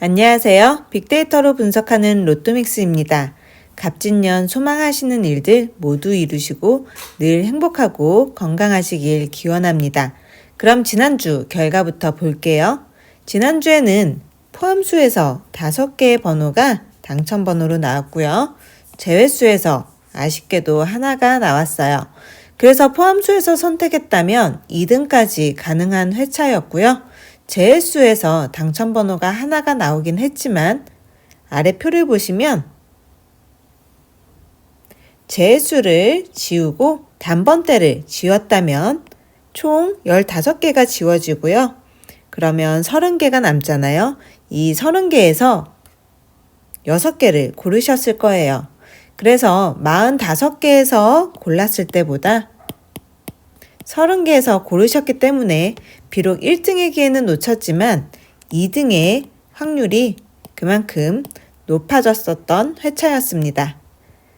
안녕하세요. 빅데이터로 분석하는 로또믹스입니다. 갑진년 소망하시는 일들 모두 이루시고 늘 행복하고 건강하시길 기원합니다. 그럼 지난주 결과부터 볼게요. 지난주에는 포함수에서 5개의 번호가 당첨번호로 나왔고요. 제외수에서 아쉽게도 하나가 나왔어요. 그래서 포함수에서 선택했다면 2등까지 가능한 회차였고요. 제외수에서 당첨번호가 하나가 나오긴 했지만 아래 표를 보시면 제수를 지우고 단번대를 지웠다면 총 15개가 지워지고요. 그러면 30개가 남잖아요. 이 30개에서 6개를 고르셨을 거예요. 그래서 45개에서 골랐을 때보다 30개에서 고르셨기 때문에 비록 1등에게는 놓쳤지만 2등의 확률이 그만큼 높아졌었던 회차였습니다.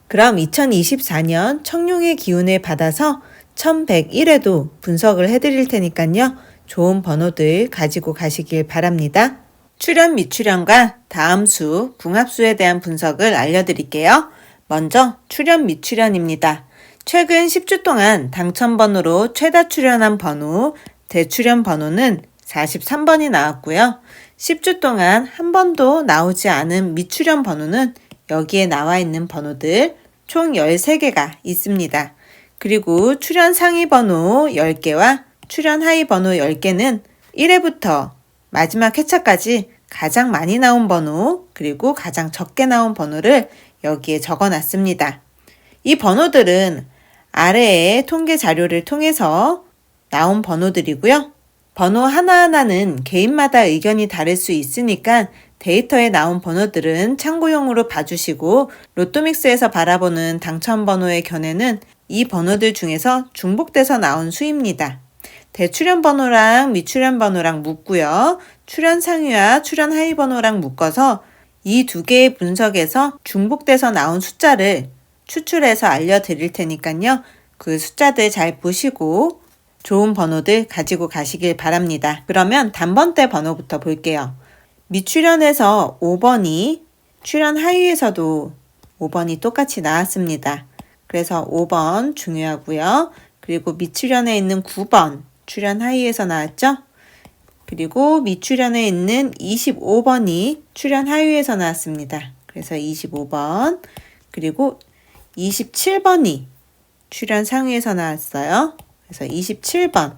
그럼 2024년 청룡의 기운을 받아서 1101에도 분석을 해드릴 테니까요. 좋은 번호들 가지고 가시길 바랍니다. 출연 미출연과 다음 수, 궁합수에 대한 분석을 알려드릴게요. 먼저 출연 미출연입니다. 최근 10주 동안 당첨 번호로 최다 출연한 번호, 대출연 번호는 43번이 나왔고요. 10주 동안 한 번도 나오지 않은 미출연 번호는 여기에 나와 있는 번호들 총 13개가 있습니다. 그리고 출연 상위 번호 10개와 출연 하위 번호 10개는 1회부터 마지막 회차까지 가장 많이 나온 번호 그리고 가장 적게 나온 번호를 여기에 적어 놨습니다. 이 번호들은 아래의 통계 자료를 통해서 나온 번호들이고요. 번호 하나하나는 개인마다 의견이 다를 수 있으니까 데이터에 나온 번호들은 참고용으로 봐주시고 로또믹스에서 바라보는 당첨 번호의 견해는 이 번호들 중에서 중복돼서 나온 수입니다. 대출연 번호랑 미출연 번호랑 묶고요. 출연 상위와 출연 하위 번호랑 묶어서 이 두 개의 분석에서 중복돼서 나온 숫자를 추출해서 알려드릴 테니까요. 그 숫자들 잘 보시고 좋은 번호들 가지고 가시길 바랍니다. 그러면 단번대 번호부터 볼게요. 미출연에서 5번이 출연 하위에서도 5번이 똑같이 나왔습니다. 그래서 5번 중요하고요. 그리고 미출연에 있는 9번 출연 하위에서 나왔죠? 그리고 미출연에 있는 25번이 출연 하위에서 나왔습니다. 그래서 25번 그리고 27번이 출연 상위에서 나왔어요. 그래서 27번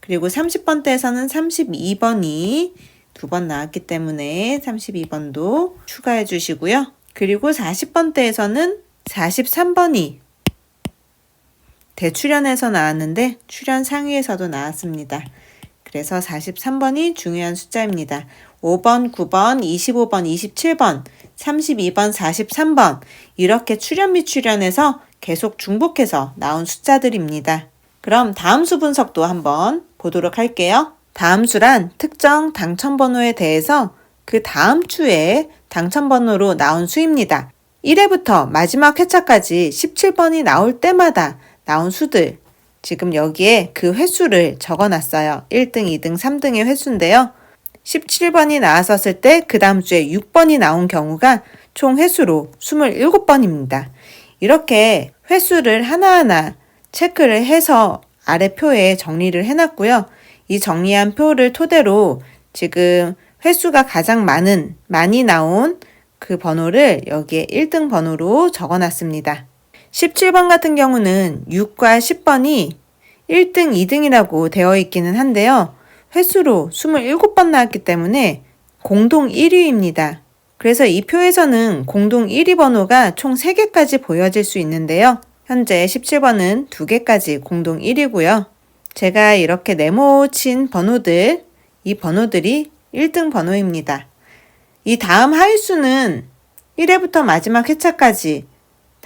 그리고 30번대에서는 32번이 두 번 나왔기 때문에 32번도 추가해 주시고요. 그리고 40번대에서는 43번이 대출연에서 나왔는데 출연 상위에서도 나왔습니다. 그래서 43번이 중요한 숫자입니다. 5번, 9번, 25번, 27번, 32번, 43번 이렇게 출연 미출연에서 계속 중복해서 나온 숫자들입니다. 그럼 다음 수 분석도 한번 보도록 할게요. 다음 수란 특정 당첨번호에 대해서 그 다음 주에 당첨번호로 나온 수입니다. 1회부터 마지막 회차까지 17번이 나올 때마다 나온 수들. 지금 여기에 그 횟수를 적어 놨어요. 1등, 2등, 3등의 횟수인데요. 17번이 나왔었을 때 그 다음 주에 6번이 나온 경우가 총 횟수로 27번입니다. 이렇게 횟수를 하나하나 체크를 해서 아래 표에 정리를 해놨고요. 이 정리한 표를 토대로 지금 횟수가 가장 많은, 많이 나온 그 번호를 여기에 1등 번호로 적어 놨습니다. 17번 같은 경우는 6과 10번이 1등, 2등이라고 되어 있기는 한데요. 횟수로 27번 나왔기 때문에 공동 1위입니다. 그래서 이 표에서는 공동 1위 번호가 총 3개까지 보여질 수 있는데요. 현재 17번은 2개까지 공동 1위고요. 제가 이렇게 네모 친 번호들, 이 번호들이 1등 번호입니다. 이 다음 하위수는 1회부터 마지막 회차까지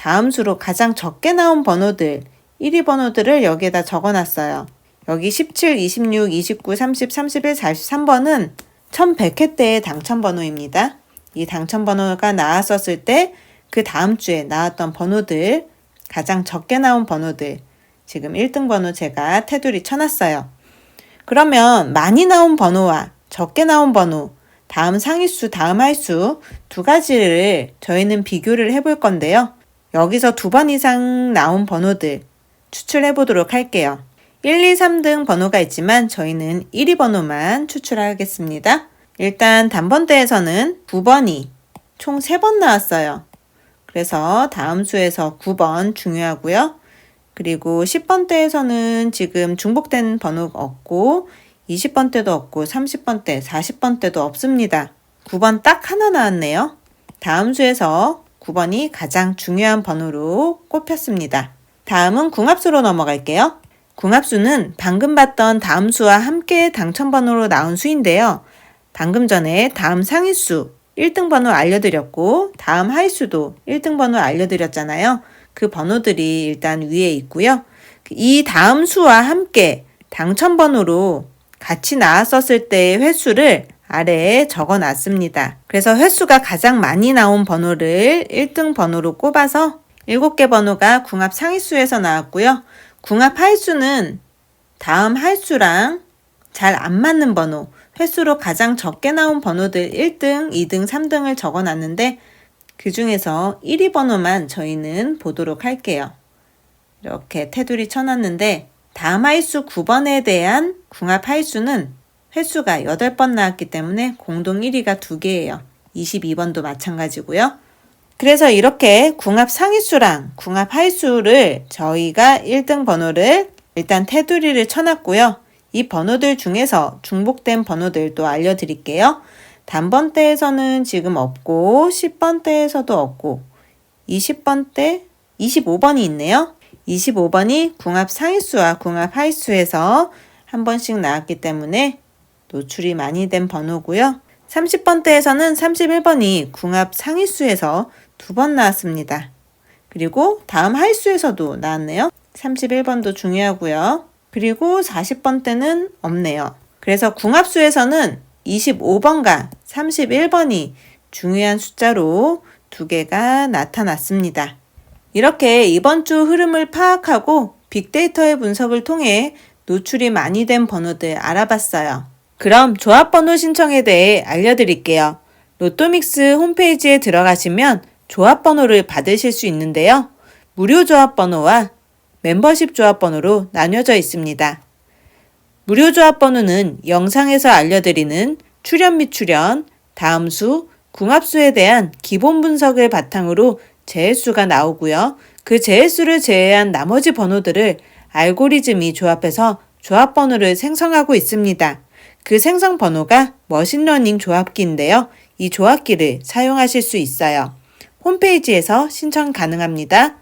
다음 수로 가장 적게 나온 번호들, 1위 번호들을 여기에다 적어 놨어요. 여기 17, 26, 29, 30, 31, 43번은 1100회 때의 당첨 번호입니다. 이 당첨 번호가 나왔었을 때 그 다음 주에 나왔던 번호들, 가장 적게 나온 번호들, 지금 1등 번호 제가 테두리 쳐놨어요. 그러면 많이 나온 번호와 적게 나온 번호, 다음 상위수, 다음 하위수 두 가지를 저희는 비교를 해볼 건데요. 여기서 두 번 이상 나온 번호들 추출해 보도록 할게요. 1, 2, 3등 번호가 있지만 저희는 1위 번호만 추출하겠습니다. 일단 단번대에서는 9번이 총 3번 나왔어요. 그래서 다음 수에서 9번 중요하고요. 그리고 10번대에서는 지금 중복된 번호가 없고 20번대도 없고 30번대, 40번대도 없습니다. 9번 딱 하나 나왔네요. 다음 수에서 9번이 가장 중요한 번호로 꼽혔습니다. 다음은 궁합수로 넘어갈게요. 궁합수는 방금 봤던 다음 수와 함께 당첨번호로 나온 수인데요. 방금 전에 다음 상위수 1등 번호 알려드렸고 다음 하위수도 1등 번호 알려드렸잖아요. 그 번호들이 일단 위에 있고요. 이 다음 수와 함께 당첨 번호로 같이 나왔었을 때의 횟수를 아래에 적어 놨습니다. 그래서 횟수가 가장 많이 나온 번호를 1등 번호로 꼽아서 7개 번호가 궁합 상위수에서 나왔고요. 궁합 하위수는 다음 하위수랑 잘 안 맞는 번호, 횟수로 가장 적게 나온 번호들 1등, 2등, 3등을 적어 놨는데 그 중에서 1위 번호만 저희는 보도록 할게요. 이렇게 테두리 쳐놨는데 다음 하위수 9번에 대한 궁합 하위수는 횟수가 8번 나왔기 때문에 공동 1위가 2개예요. 22번도 마찬가지고요. 그래서 이렇게 궁합 상위수랑 궁합 하위수를 저희가 1등 번호를 일단 테두리를 쳐놨고요. 이 번호들 중에서 중복된 번호들도 알려드릴게요. 단번대에서는 지금 없고 10번대에서도 없고 20번대, 25번이 있네요. 25번이 궁합 상위수와 궁합 하위수에서 한 번씩 나왔기 때문에 노출이 많이 된 번호고요. 30번대에서는 31번이 궁합 상위수에서 두 번 나왔습니다. 그리고 다음 하위수에서도 나왔네요. 31번도 중요하고요. 그리고 40번대는 없네요. 그래서 궁합수에서는 25번과 31번이 중요한 숫자로 두 개가 나타났습니다. 이렇게 이번 주 흐름을 파악하고 빅데이터의 분석을 통해 노출이 많이 된 번호들 알아봤어요. 그럼 조합번호 신청에 대해 알려드릴게요. 로또믹스 홈페이지에 들어가시면 조합번호를 받으실 수 있는데요. 무료 조합번호와 멤버십 조합번호로 나뉘어져 있습니다. 무료 조합번호는 영상에서 알려드리는 출연 및 출연, 다음 수, 궁합수에 대한 기본 분석을 바탕으로 재해수가 나오고요. 그 재해수를 제외한 나머지 번호들을 알고리즘이 조합해서 조합번호를 생성하고 있습니다. 그 생성 번호가 머신러닝 조합기인데요. 이 조합기를 사용하실 수 있어요. 홈페이지에서 신청 가능합니다.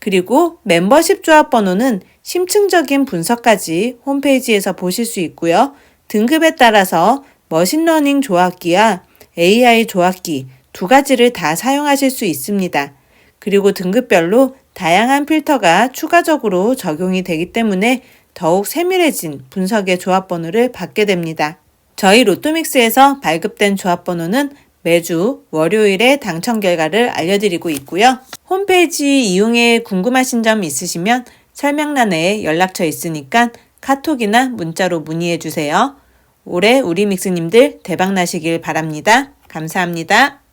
그리고 멤버십 조합 번호는 심층적인 분석까지 홈페이지에서 보실 수 있고요. 등급에 따라서 머신러닝 조합기와 AI 조합기 두 가지를 다 사용하실 수 있습니다. 그리고 등급별로 다양한 필터가 추가적으로 적용이 되기 때문에 더욱 세밀해진 분석의 조합번호를 받게 됩니다. 저희 로또믹스에서 발급된 조합번호는 매주 월요일에 당첨 결과를 알려드리고 있고요. 홈페이지 이용에 궁금하신 점 있으시면 설명란에 연락처 있으니까 카톡이나 문자로 문의해 주세요. 올해 우리 믹스님들 대박 나시길 바랍니다. 감사합니다.